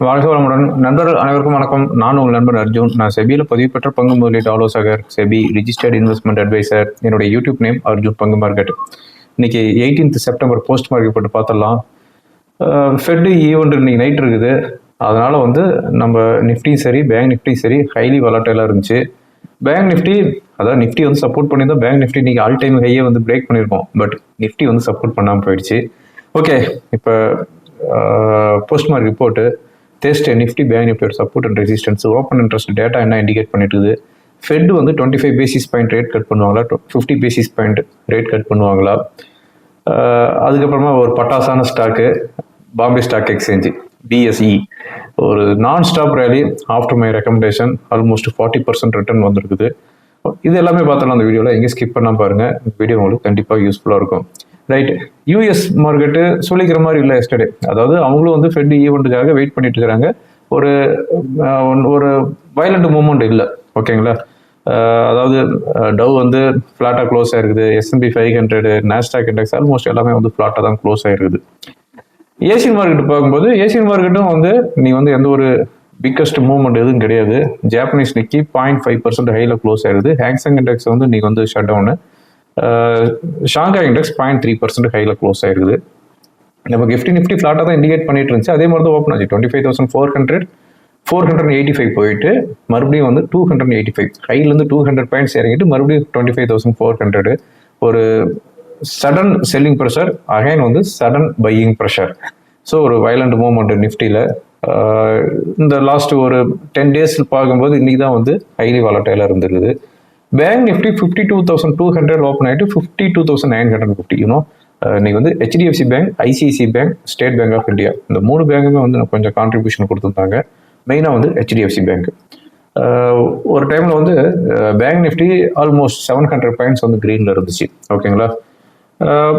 வாழ்க வளமுடன். நண்பர்கள் அனைவருக்கும் வணக்கம். நான் உங்கள் நண்பர் அர்ஜுன். நான் செபியில் பதிவு பெற்ற பங்கு முதலீட்டு ஆலோசகர் செபி ரிஜிஸ்டர்ட் இன்வெஸ்ட்மெண்ட் அட்வைசர் என்னுடைய யூடியூப் நேம் அர்ஜுன் பங்கு மார்க்கெட் இன்னைக்கு எயிட்டீன்த் செப்டம்பர் போஸ்ட் மார்க்கெட் போட்டு பார்த்துடலாம். ஃபெட்டு e ஈவெண்ட் இன்னைக்கு நைட் இருக்குது. அதனால் வந்து நம்ம நிஃப்டியும் சரி பேங்க் நிஃப்டியும் சரி ஹைலி வளட்டைலாக இருந்துச்சு. பேங்க் நிஃப்டி அதாவது நிஃப்டி வந்து சப்போர்ட் பண்ணியிருந்தோம் பேங்க் நிஃப்டி இன்னைக்கு ஆல் டைம் ஹையே வந்து பிரேக் பண்ணியிருக்கோம். பட் நிஃப்டி வந்து சப்போர்ட் பண்ணாமல் போயிடுச்சு. ஓகே இப்போ post market report test Nifty bank நிஃப்டியோட support and resistance open interest data என்ன இண்டிகேட் பண்ணிட்டு ஃபெட் வந்து twenty five basis point rate cut பண்ணுவாங்களா? Fifty basis point rate cut பண்ணுவாங்களா? அதுக்கப்புறமா ஒரு பட்டாசான stock Bombay stock exchange BSE ஒரு non stop rally after my recommendation almost forty percent return வந்திருக்குது. இது எல்லாமே பார்த்தலாம் அந்த வீடியோவில் எங்கே ஸ்கிப் பண்ணாம பாருங்கள் வீடியோ உங்களுக்கு கண்டிப்பாக யூஸ்ஃபுல்லாக இருக்கும். ரைட் யூஎஸ் மார்க்கெட்டு சொல்லிக்கிற மாதிரி இல்லை எஸ்டர்டே அதாவது அவங்களும் வந்து ஃபெட் ஈவெண்ட்டுக்காக வெயிட் பண்ணிட்டு இருக்கிறாங்க ஒரு ஒன்- ஒரு வயலண்ட் மூமெண்ட் இல்லை. ஓகேங்களா அதாவது டவ் வந்து ஃப்ளாட்டாக க்ளோஸ் ஆயிருக்குது. S and P five hundred Nasdaq index almost எல்லாமே வந்து ஃப்ளாட்டாக தான் க்ளோஸ் ஆயிருக்குது. ஏசியன் மார்க்கெட் பார்க்கும்போது ஏசியன் மார்க்கெட்டும் வந்து நீ வந்து எந்த ஒரு பிக்கஸ்ட் மூவ்மெண்ட் எதுவும் கிடையாது. Japanese Nikkei point five percent ஹையில் க்ளோஸ் ஆயிருது. ஹேங்ஸங் இண்டெக்ஸ் வந்து நீ வந்து shut down Shanghai index point three percent ஹையில் க்ளோஸ் ஆயிருக்குது. நம்ம கிஃப்டி நிஃப்டி ஃப்ளாட்டாக தான் இண்டிகேட் பண்ணிட்டு இருந்துச்சு. அதே மாதிரி தான் ஓப்பன் ஆச்சு. Twenty five thousand four hundred four hundred eighty five போயிட்டு மறுபடியும் வந்து டூ ஹண்ட்ரட் எயிட்டி ஃபைவ் ஹைலேருந்து டூ ஹண்ட்ரட் பாயிண்ட்ஸ் இறங்கிட்டு மறுபடியும் twenty five thousand four hundred ஒரு சடன் செல்லிங் ப்ரெஷர் அகைன் வந்து சடன் பையிங் ப்ரெஷர் ஸோ ஒரு வயலண்ட் மூவ்மெண்ட் நிஃப்டியில் இந்த லாஸ்ட் ஒரு டென் டேஸ் பார்க்கும்போது இன்னைக்கு தான் வந்து ஹைலி வாலட்டைலாக இருந்திருக்குது. Bank Nifty fifty two thousand two hundred open ஆகிட்டு fifty two thousand nine hundred fifty you know இன்னைக்கு வந்து HDFC bank ICICI bank State Bank of India இந்த மூணு பேங்குமே வந்து கொஞ்சம் கான்ட்ரிபியூஷன் கொடுத்துருந்தாங்க. மெயினாக வந்து ஹெச்டிஎஃப்சி பேங்க் ஒரு டைமில் வந்து bank Nifty almost seven hundred points வந்து க்ரீனில் இருந்துச்சு. ஓகேங்களா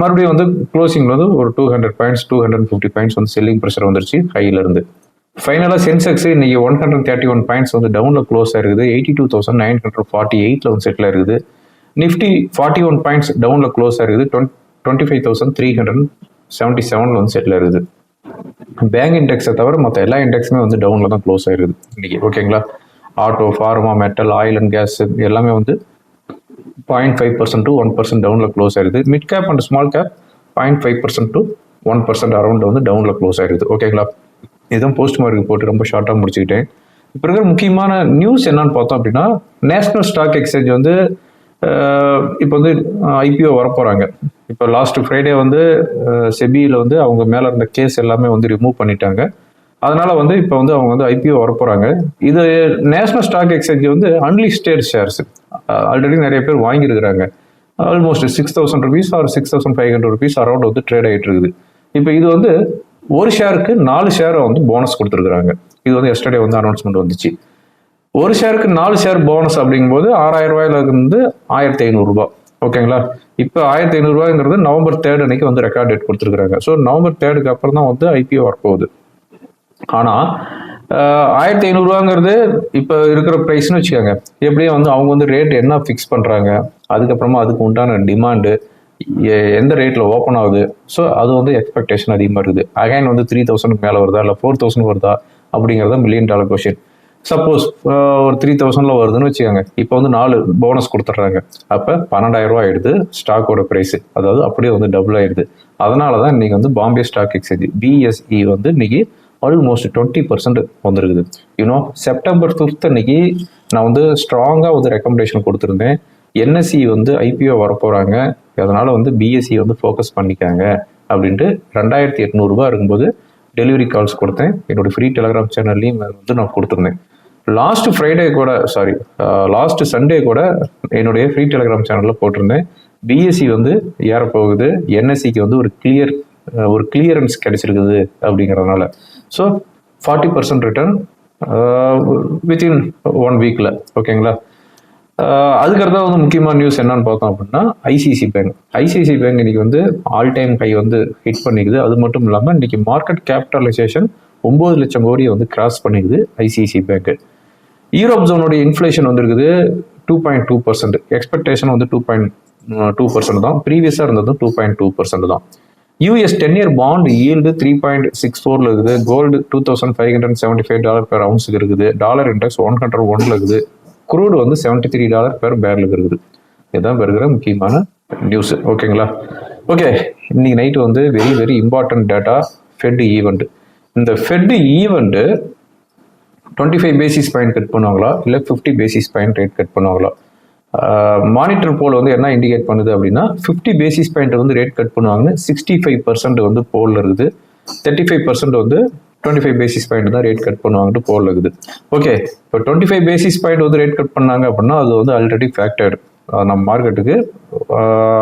மறுபடியும் வந்து க்ளோசிங் வந்து ஒரு two hundred points two hundred fifty points வந்து செல்லிங் ப்ரெஷர் வந்துருச்சு ஹையில இருந்து. ஃபைனலாக சென்செக்ஸ் இன்னைக்கு one hundred thirty one points வந்து டவுனில் க்ளோஸ் ஆயிருக்குது. Eighty two thousand nine hundred forty எயிட்டில் வந்து செட்டில் இருக்குது நிஃப்டி ஃபார்ட்டி ஒன் பாயிண்ட்ஸ் டவுனில் க்ளோஸ் ஆயிருக்குது. Twenty five thousand three hundred seventy செவனில் வந்து செட்டில் இருக்குது பேங்க் இண்டெக்ஸை தவிர மற்ற எல்லா இண்டெக்ஸுமே வந்து டவுனில் தான் க்ளோஸ் ஆயிருக்குது இன்னைக்கு. ஓகேங்களா auto pharma metal oil and gas எல்லாமே வந்து point five percent to one percent டவுனில் க்ளோஸ் ஆயிருது mid cap and small cap point five percent to one percent around வந்து டவுனில் க்ளோஸ் ஆயிருது ஓகேங்களா இதுதான் போஸ்ட் மார்க்கு போட்டு ரொம்ப ஷார்ட்டாக முடிச்சுக்கிட்டேன். இப்போ இருக்கிற முக்கியமான நியூஸ் என்னன்னு பார்த்தோம் அப்படின்னா நேஷ்னல் ஸ்டாக் எக்ஸ்சேஞ்ச் வந்து இப்போ வந்து ஐபிஓ வரப்போகிறாங்க இப்போ லாஸ்ட் ஃப்ரைடே வந்து செபியில் வந்து அவங்க மேலே இருந்த கேஸ் எல்லாமே வந்து ரிமூவ் பண்ணிட்டாங்க. அதனால வந்து இப்போ வந்து அவங்க வந்து ஐபிஓ வரப்போகிறாங்க இது நேஷனல் ஸ்டாக் எக்ஸ்சேஞ்ச் வந்து அன்லிஸ்டேட் ஷேர்ஸ் ஆல்ரெடி நிறைய பேர் வாங்கியிருக்கிறாங்க. Almost six thousand rupees or six thousand five hundred rupees around வந்து ட்ரேட் ஆகிட்டு இருக்குது. இப்போ இது வந்து ஒரு ஷேருக்கு நாலு ஷேரை வந்து போனஸ் கொடுத்துருக்குறாங்க. இது வந்து எஸ்டர்டே வந்து அனௌன்ஸ்மெண்ட் வந்துச்சு. ஒரு ஷேருக்கு நாலு ஷேர் போனஸ் அப்படிங்கும்போது ஆறாயிரம் ரூபாயில இருந்து ஆயிரத்தி ஐநூறுரூபா ஓகேங்களா? இப்போ ஆயிரத்தி ஐநூறுரூவாங்கிறது நவம்பர் தேர்ட் அன்னைக்கு வந்து ரெக்கார்ட் டேட் கொடுத்துருக்குறாங்க. ஸோ நவம்பர் தேர்டுக்கு அப்புறம் தான் வந்து ஐபிஓ வரப்போகுது. ஆனால் ஆயிரத்தி ஐநூறுரூவாங்கிறது இப்போ இருக்கிற ப்ரைஸ்னு வச்சுக்கோங்க. எப்படியும் வந்து அவங்க வந்து ரேட் என்ன ஃபிக்ஸ் பண்ணுறாங்க அதுக்கப்புறமா அதுக்கு உண்டான டிமாண்டு எந்த ரேட்டில் ஓப்பன் ஆகுது? ஸோ அது வந்து எக்ஸ்பெக்டேஷன் அதிகமாக இருக்குது. அகைன் வந்து த்ரீ தௌசண்ட்க்கு மேலே வருதா? இல்லை ஃபோர் தௌசண்ட் வருதா? அப்படிங்கிறத மில்லியன் டாலர் கொஷின் சப்போஸ் ஒரு த்ரீ தௌசண்டில் வருதுன்னு வச்சுக்கோங்க. இப்போ வந்து நாலு போனஸ் கொடுத்துட்றாங்க. அப்போ பன்னெண்டாயிரம் ஆயிடுது ஸ்டாக்கோட ப்ரைஸ் அதாவது அப்படியே வந்து டபுள் ஆயிடுது. அதனால தான் இன்றைக்கி வந்து பாம்பே ஸ்டாக் எக்ஸ்சேஞ்ச் பிஎஸ்இ வந்து இன்னைக்கு ஆல்மோஸ்ட் டுவெண்ட்டி பர்சன்ட் வந்திருக்குது. யூனோ செப்டம்பர் ஃபிஃப்த் அன்னைக்கு நான் வந்து ஸ்ட்ராங்காக வந்து ரெக்கமெண்டேஷன் கொடுத்துருந்தேன். என்எஸ்சி வந்து ஐபிஓ வரப்போகிறாங்க அதனால் வந்து பிஎஸ்சி வந்து ஃபோக்கஸ் பண்ணிக்காங்க அப்படின்ட்டு ரெண்டாயிரத்தி எட்நூறுபா இருக்கும்போது டெலிவரி கால்ஸ் கொடுத்தேன். என்னோட ஃப்ரீ டெலிகிராம் சேனல்லையும் வந்து நான் கொடுத்துருந்தேன். லாஸ்ட் ஃப்ரைடே கூட சாரி லாஸ்ட் சண்டே கூட என்னுடைய ஃப்ரீ டெலிகிராம் சேனலில் போட்டிருந்தேன். பிஎஸ்சி வந்து ஏறப்போகுது என்எஸ்சிக்கு வந்து ஒரு கிளியர் ஒரு கிளியரன்ஸ் கிடைச்சிருக்குது அப்படிங்கிறதுனால. So forty percent return within one வீக்கில் ஓகேங்களா அதுக்கடுத்தா வந்து முக்கியமான நியூஸ் என்னன்னு பார்த்தோம் அப்படின்னா ஐசிசி பேங்க் ஐசிசி பேங்க் இன்னைக்கு வந்து ஆல் டைம் ஹை வந்து ஹிட் பண்ணிக்குது. அது மட்டும் இல்லாமல் இன்னைக்கு மார்க்கெட் கேபிட்டலைசேஷன் ஒம்பது லட்சம் கோடியை வந்து கிராஸ் பண்ணிக்குது ஐசிசி பேங்க் யூரோப் ஜோனுடைய இன்ஃப்ளேஷன் வந்துருக்குது two point two percent expectation வந்து டூ பாயிண்ட் டூ பர்சன்ட் தான். ப்ரீவியஸாக இருந்ததும் டூ பாயிண்ட் டூ பர்சன்ட் தான். US ten year bond yield three point six ஃபோரில் இருக்குது. Gold two thousand five hundred seventy five dollar per அவுன்ஸுக்கு இருக்குது. Dollar index one hundred ஒன்ல இருக்குது. குரூடு வந்து செவன்ட்டி த்ரீ டாலர் பெர் பேரலுக்கு இருக்குது. இதுதான் பெறுகிற இருக்கிற முக்கியமான நியூஸ் ஓகேங்களா ஓகே இன்னைக்கு நைட்டு வந்து very very important data Fed event இந்த Fed event twenty five basis point cut பண்ணுவாங்களா? இல்லை fifty basis point rate cut பண்ணுவாங்களா? மானிட்டர் போல் வந்து என்ன இண்டிகேட் பண்ணுது அப்படின்னா ஃபிஃப்டி பேசிஸ் பாயிண்ட் வந்து ரேட் கட் பண்ணுவாங்கன்னு சிக்ஸ்டி ஃபைவ் பர்சன்ட் வந்து போலில் இருக்குது. தேர்ட்டி ஃபைவ் பர்சன்ட் வந்து டுவெண்ட்டி ஃபைவ் பேசிஸ் பாயிண்ட் தான் ரேட் கட் பண்ணுவாங்கட்டு போல் இருக்குது. ஓகே இப்போ டுவெண்ட்டி ஃபைவ் பேசிஸ் பாயிண்ட் வந்து ரேட் கட் பண்ணாங்க அப்படின்னா அது வந்து ஆல்ரெடி ஃபேக்டர் நம்ம மார்க்கெட்டுக்கு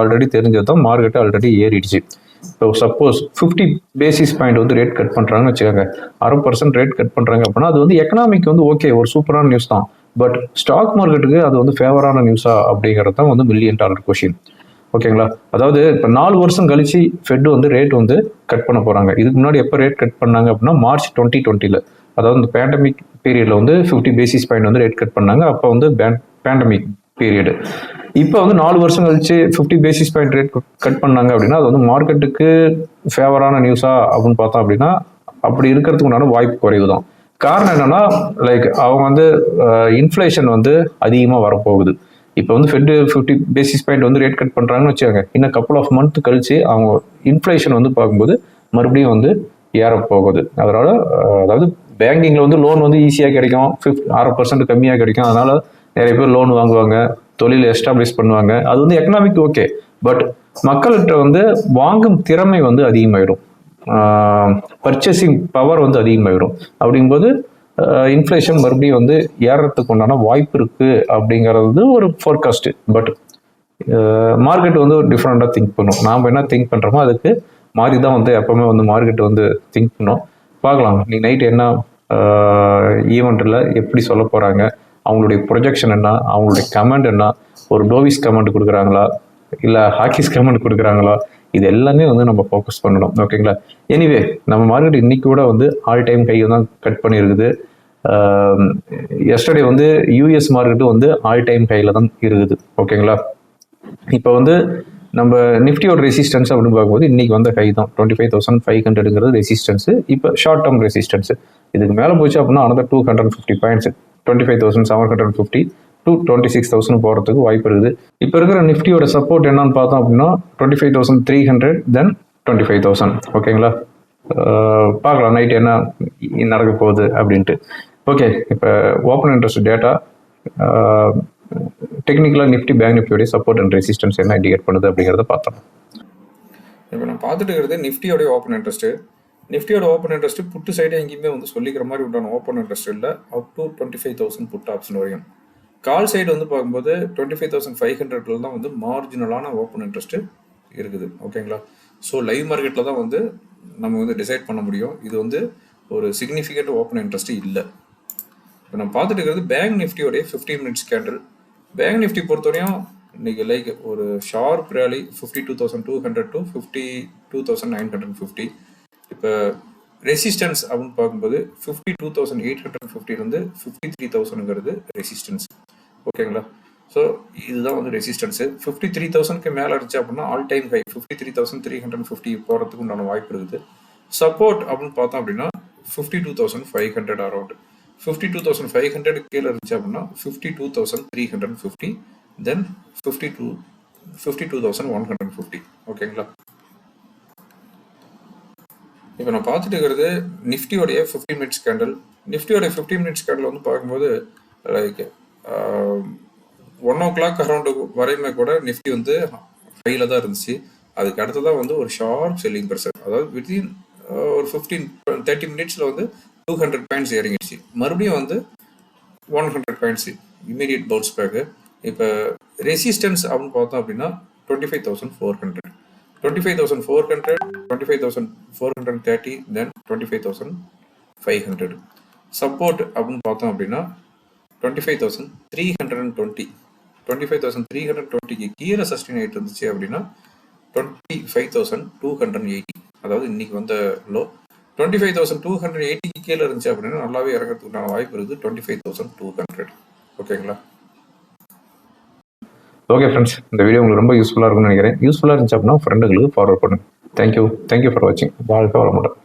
ஆல்ரெடி தெரிஞ்சது தான் மார்க்கெட்டு ஆல்ரெடி ஏறிடுச்சு. இப்போ சப்போஸ் ஃபிஃப்டி பேசிஸ் பாயிண்ட் வந்து ரேட் கட் பண்ணுறாங்கன்னு வச்சுக்கோங்க. அரை பர்சன்ட் ரேட் கட் பண்ணுறாங்க அப்படின்னா அது வந்து எக்கனாமிக் வந்து ஓகே ஒரு சூப்பரான நியூஸ் தான். பட் ஸ்டாக் மார்க்கெட்டுக்கு அது வந்து ஃபேவரான நியூஸா அப்படிங்கிறது தான் வந்து மில்லியன் டாலர் கொஷின் ஓகேங்களா? அதாவது இப்போ நாலு வருஷம் கழிச்சு ஃபெட் வந்து ரேட் வந்து கட் பண்ண போகிறாங்க இதுக்கு முன்னாடி எப்போ ரேட் கட் பண்ணாங்க அப்படின்னா மார்ச் டுவெண்ட்டி டுவெண்ட்டியில் அதாவது இந்த பேண்டமிக் பீரியடில் வந்து ஃபிஃப்டி பேசிஸ் பாயிண்ட் வந்து ரேட் கட் பண்ணாங்க. அப்போ வந்து பேண்டமிக் பீரியடு இப்போ வந்து நாலு வருஷம் கழிச்சு fifty basis point rate cut பண்ணாங்க அப்படின்னா அது வந்து மார்க்கெட்டுக்கு ஃபேவரான நியூஸா அப்படின்னு பார்த்தோம் அப்படின்னா அப்படி இருக்கிறதுக்கு உண்டான வாய்ப்பு குறைவு தான் காரணம் என்னன்னா லைக் அவங்க வந்து இன்ஃப்ளேஷன் வந்து அதிகமாக வரப்போகுது. இப்போ வந்து ஃபெட்டு ஃபிஃப்டி பேசிஸ் பாயிண்ட் வந்து ரேட் கட் பண்ணுறாங்கன்னு வச்சுக்கோங்க. இன்னும் கப்பல் ஆஃப் மந்த் கழிச்சு அவங்க இன்ஃப்ளேஷன் வந்து பார்க்கும்போது மறுபடியும் வந்து ஏற போகுது. அதனால் அதாவது பேங்கிங்கில் வந்து லோன் வந்து ஈஸியாக கிடைக்கும். ஃபிஃப்ட் ஆறு பர்சன்ட் கம்மியாக கிடைக்கும். அதனால் நிறைய பேர் லோன் வாங்குவாங்க. தொழில் எஸ்டாப்ளிஷ் பண்ணுவாங்க. அது வந்து எக்கனாமிக் ஓகே பட் மக்கள்கிட்ட வந்து வாங்கும் திறமை வந்து அதிகமாயிடும். பர்ச்சேசிங் பவர் வந்து அதிகமாயிடும். அப்படிங்கும்போது இன்ஃப்ளேஷன் மறுபடியும் வந்து ஏறத்துக்கு உண்டான வாய்ப்பு இருக்குது அப்படிங்கிறது ஒரு ஃபோர்காஸ்ட்டு பட் மார்க்கெட் வந்து ஒரு டிஃப்ரெண்ட்டாக திங்க் பண்ணும். நாம் என்ன திங்க் பண்ணுறோமோ அதுக்கு மாறி தான் வந்து எப்போவுமே வந்து மார்க்கெட் வந்து திங்க் பண்ணும். பார்க்கலாம். நீ நைட் என்ன ஈவெண்ட்டில் எப்படி சொல்ல போகிறாங்க அவங்களுடைய ப்ரொஜெக்ஷன் என்ன? அவங்களுடைய கமெண்ட் என்ன? ஒரு டோவிஸ் கமெண்ட் கொடுக்குறாங்களா? இல்லை ஹாக்கிஸ் கமெண்ட் கொடுக்குறாங்களா? இது எல்லாமே வந்து நம்ம ஃபோக்கஸ் பண்ணணும். ஓகேங்களா எனிவே நம்ம மார்க்கெட் இன்னைக்கு கூட வந்து ஆல் டைம் கையை தான் கட் பண்ணியிருக்குது. எஸ்டர்டே வந்து யூஎஸ் மார்க்கெட்டும் வந்து ஆல் டைம் கையில் தான் இருக்குது. ஓகேங்களா இப்போ வந்து நம்ம நிஃப்டியோட ரெசிஸ்டன்ஸ் அப்படின்னு பார்க்கும்போது இன்னைக்கு வந்த கை தான். டுவெண்ட்டி ஃபைவ் தௌசண்ட் ஃபைவ் ஹண்ட்ரடுங்கிறது ரெசிஸ்டன்ஸு இப்போ ஷார்ட் டேர்ம் ரெசிஸ்டன்ஸு இதுக்கு மேலே போச்சு அப்படின்னா another two hundred fifty points twenty five thousand seven hundred fifty to twenty six thousand போகிறதுக்கு வாய்ப்பு இருக்குது. இப்போ இருக்கிற நிஃப்டியோட சப்போர்ட் என்னன்னு பார்த்தோம் அப்படின்னா twenty five thousand three hundred then twenty five thousand ஓகேங்களா பார்க்கலாம் நைட் என்ன நடக்க போகுது அப்படின்ட்டு. ஓகே இப்போ ஓப்பன் இன்ட்ரெஸ்ட் டேட்டா டெக்னிக்கலாக நிஃப்டி பேங்க் நிஃப்டியோடைய சப்போர்ட் அண்ட் ரெசிஸ்டன்ஸ் என்ன இண்டிகேட் பண்ணுது அப்படிங்கிறத பார்த்தோம். இப்போ நான் பார்த்துட்டு இருக்கிறது நிஃப்டியோடைய ஓப்பன் இன்ட்ரெஸ்ட்டு நிஃப்டியோட ஓப்பன் இன்ட்ரெஸ்ட் புட்டு சைடு எங்கேயுமே வந்து சொல்லிக்கிற மாதிரி உண்டான ஓப்பன் இன்ட்ரெஸ்ட் இல்லை. Up to twenty five thousand put option வரையும். கால் சைடு வந்து பார்க்கும்போது டுவெண்ட்டி ஃபைவ் தௌசண்ட் ஃபைவ் ஹண்ட்ரட்ல தான் வந்து மார்ஜினலான ஓப்பன் இன்ட்ரெஸ்ட்டு இருக்குது. ஓகேங்களா ஸோ லைவ் மார்க்கெட்டில் தான் வந்து நம்ம வந்து டிசைட் பண்ண முடியும். இது வந்து ஒரு சிக்னிஃபிகண்ட் ஓப்பன் இன்ட்ரெஸ்ட் இல்லை. இப்போ நம்ம பார்த்துட்டு இருக்கிறது Bank நிஃப்டியோடைய fifteen minutes candle Bank Nifty பொறுத்தவரையும் இன்னைக்கு லைக் ஒரு sharp rally fifty two thousand two hundred to fifty two thousand nine hundred fifty இப்போ ரெசிஸ்டன்ஸ் அப்படின்னு பார்க்கும்போது fifty two thousand eight hundred ஃபிஃப்டிலேருந்து fifty three தௌசண்ட்ங்கிறது ரெசிஸ்டன்ஸ் ஓகேங்களா? ஸோ இதுதான் வந்து ரெசிஸ்டன்ஸு ஃபிஃப்டி த்ரீ தௌசண்ட்க்கு மேலே இருந்துச்சு அப்படின்னா all time high fifty three thousand three hundred fifty போகிறதுக்கு உண்டான வாய்ப்பு இருக்குது. சப்போர்ட் அப்படின்னு பார்த்தோம் அப்படின்னா fifty two thousand five hundred around fifty two thousand five hundred கீழே இருந்துச்சு அப்படின்னா fifty two thousand three hundred fifty then fifty two fifty two thousand one hundred fifty ஓகேங்களா? இப்போ நான் பார்த்துட்டு இருக்கிறது நிஃப்டியோடைய ஃபிஃப்டி மினிட்ஸ் கேண்டல் நிஃப்டியோடைய ஃபிஃப்டி மினிட்ஸ் கேண்டல் வந்து பார்க்கும்போது like one o'clock around வரையுமே கூட நிஃப்டி வந்து ஹையில் தான் இருந்துச்சு. அதுக்கு அடுத்ததான் வந்து ஒரு ஷார்ப் செல்லிங் ப்ரெஷர் அதாவது வித்தின் ஒரு ஃபிஃப்டீன் தேர்ட்டி மினிட்ஸில் வந்து டூ ஹண்ட்ரட் பாயிண்ட்ஸ் இறங்கிடுச்சு. மறுபடியும் வந்து one hundred points immediate bounce back இப்போ ரெசிஸ்டன்ஸ் அப்படின்னு பார்த்தோம் அப்படின்னா twenty five thousand four hundred twenty five thousand four hundred twenty five thousand four hundred thirty then twenty five thousand five hundred support அப்படின்னு பார்த்தோம் அப்படின்னா twenty five thousand three hundred and twenty twenty five thousand three hundred டுவெண்ட்டிக்கு கீழே sustain ஆகிட்டு இருந்துச்சு அப்படின்னா twenty five thousand two hundred eighty அதாவது இன்னைக்கு வந்த low twenty five thousand two hundred எயிட்டிக்கு கீழே இருந்துச்சு அப்படின்னா நல்லாவே இறங்கிறதுக்கான வாய்ப்பு இருக்குது. Twenty five thousand two hundred ஓகேங்களா? ஓகே ஃப்ரெண்ட்ஸ் இந்த வீடியோ உங்களுக்கு ரொம்ப யூஸ்ஃபுல்லாக இருக்கும்னு நினைக்கிறேன். யூஸ்ஃபுல்லாக இருந்துச்சு அப்படின்னா ஃப்ரெண்டுகளுக்கு ஃபார்வர்ட் பண்ணுங்க. Thank you thank you for வாட்சிங் வாழ்க்கை வளமுடன்.